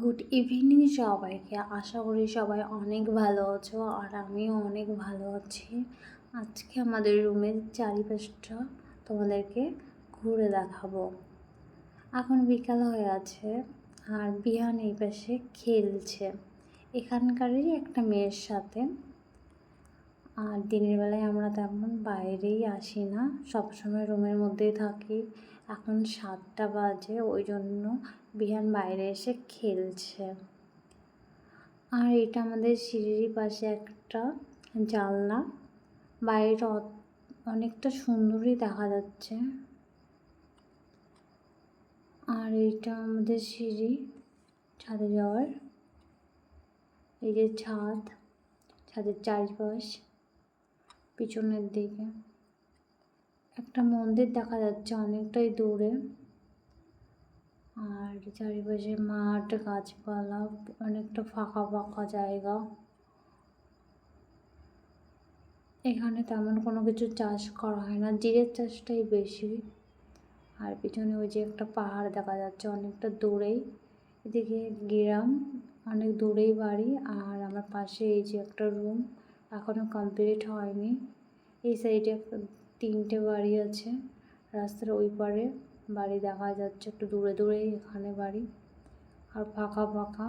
Good evening সবাইকে। আশা করি সবাই অনেক ভালো আছো আর আমিও অনেক ভালো আছি। আজকে আমাদের রুমের চারিপাশটা তোমাদেরকে ঘুরে দেখাবো। এখন বিকাল হয়ে আছে আর বিহান এই পাশে খেলছে। এখানকারই একটা মেয়ের সাথে আর দিনের বেলায় আমরা তেমন বাইরেই আসি না। সবসময় রুমের মধ্যেই থাকি। এখন সাতটা বাজে, ওই জন্য বিহান বাইরে এসে খেলছে। আর এটা আমাদের সিঁড়ির পাশে একটা জানলা। বাইরেটা অ- অনেকটা সুন্দরই দেখা যাচ্ছে। আর এটা আমাদের সিঁড়ি, ছাদে যাওয়ার। এই যে ছাদ, ছাদের চারিপাশ। পিছনের দিকে। একটা মন্দির দেখা যাচ্ছে অনেকটাই দূরে। আর চারিপাশে মাঠ, গাছপালা, অনেকটা ফাঁকা ফাঁকা জায়গা। এখানে তেমন কোনো কিছু চাষ করা হয় না, জিরের চাষটাই বেশি। আর পিছনে ওই যে একটা পাহাড় দেখা যাচ্ছে অনেকটা দূরেই। এদিকে গ্রাম, অনেক দূরেই বাড়ি। আর আমার পাশে এই যে একটা রুম এখনও কমপ্লিট হয়নি। এই সাইডে তিনটে বাড়ি আছে। রাস্তার ওই পারে বাড়ি দেখা যাচ্ছে। একটু দূরে দূরেই এখানে বাড়ি। আর ফাঁকা ফাঁকা।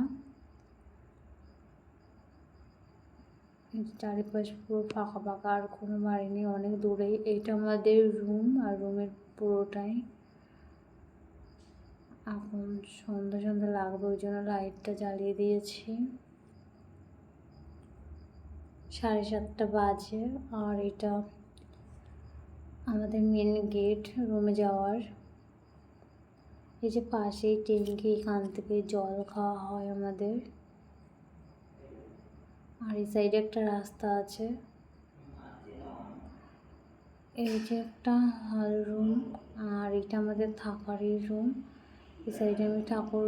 চারিপাশ পুরো ফাঁকা ফাঁকা। আর কোনো বাড়ি নেই, অনেক দূরেই। এইটা আমাদের রুম আর রুমের পুরোটাই। এখন সন্ধ্যা সন্ধ্যা লাগবে, ওই জন্য লাইটটা জ্বালিয়ে দিয়েছি। সাড়ে সাতটা বাজে আর এটা আমাদের মেন গেট রুমে যাওয়ার। এই যে পাশেই ট্যাঙ্কি এখান থেকে জল খাওয়া হয় আমাদের। আর এই সাইডে একটা রাস্তা আছে। এই যে একটা হল রুম আর এটা আমাদের থাকারই রুম এই সাইডে আমি ঠাকুর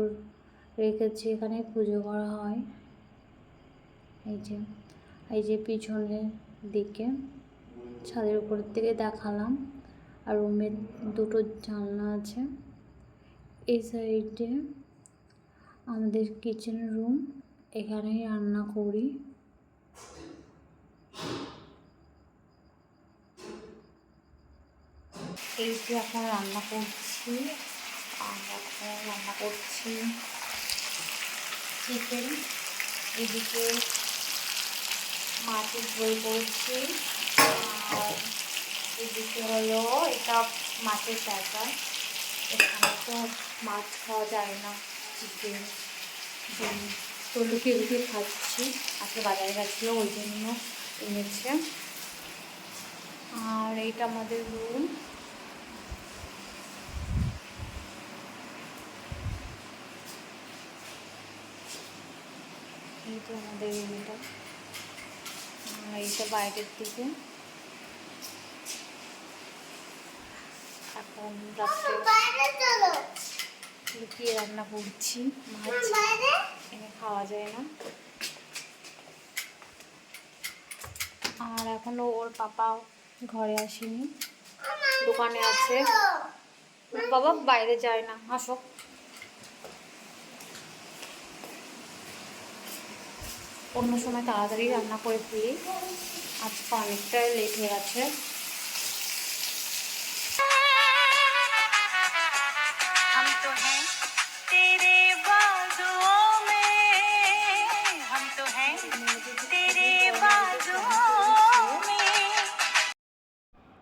রেখেছি এখানে পুজো করা হয়। এই যে এই যে পিছনের দিকে ছাদের উপরের থেকে দেখালাম আর রুমের দুটো জানলা আছে। এই সাইডে আমাদের কিচেন রুম এখানেই রান্না করি। এই যে এখন রান্না করছি রান্না করছি চিকেন এদিকে মাছের ঝোল করছি আর এদিকে হলো, এটা মাছের চাকা এখানে তো মাছ খাওয়া যায় না, চিকেন তো লুকিয়ে লুকিয়ে খাচ্ছি। আজকে বাজারে গেছিল, ওই জন্য এনেছে। আর এইটা আমাদের রুম এই তো আমাদের রুমটা এইটা বাইরের দিকে। এখন লুকিয়ে রান্না করছি মাছ। এনে খাওয়া যায় না। আর এখনও ওর পাপা ঘরে আসেনি। দোকানে আছে। বাবা বাইরে যায় না। আসো। অন্য সময় তাড়াতাড়ি রান্না করে ফেলি আজকে অনেকটাই লেট হয়ে আছে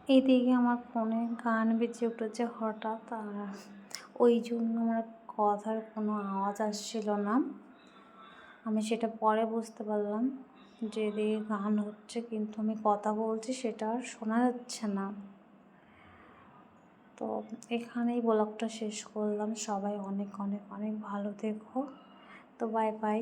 এইদিকে আমার ফোনে গান বেজে উঠেছে হঠাৎ আর ওই জন্য আমার কথার কোনো আওয়াজ আসছিল না। আমি সেটা পরে বুঝতে পারলাম যে দিয়ে গান হচ্ছে, কিন্তু আমি কথা বলছি সেটা আর শোনা যাচ্ছে না। তো এখানেই ব্লগটা শেষ করলাম। সবাই অনেক অনেক অনেক ভালো দেখো তো বাই বাই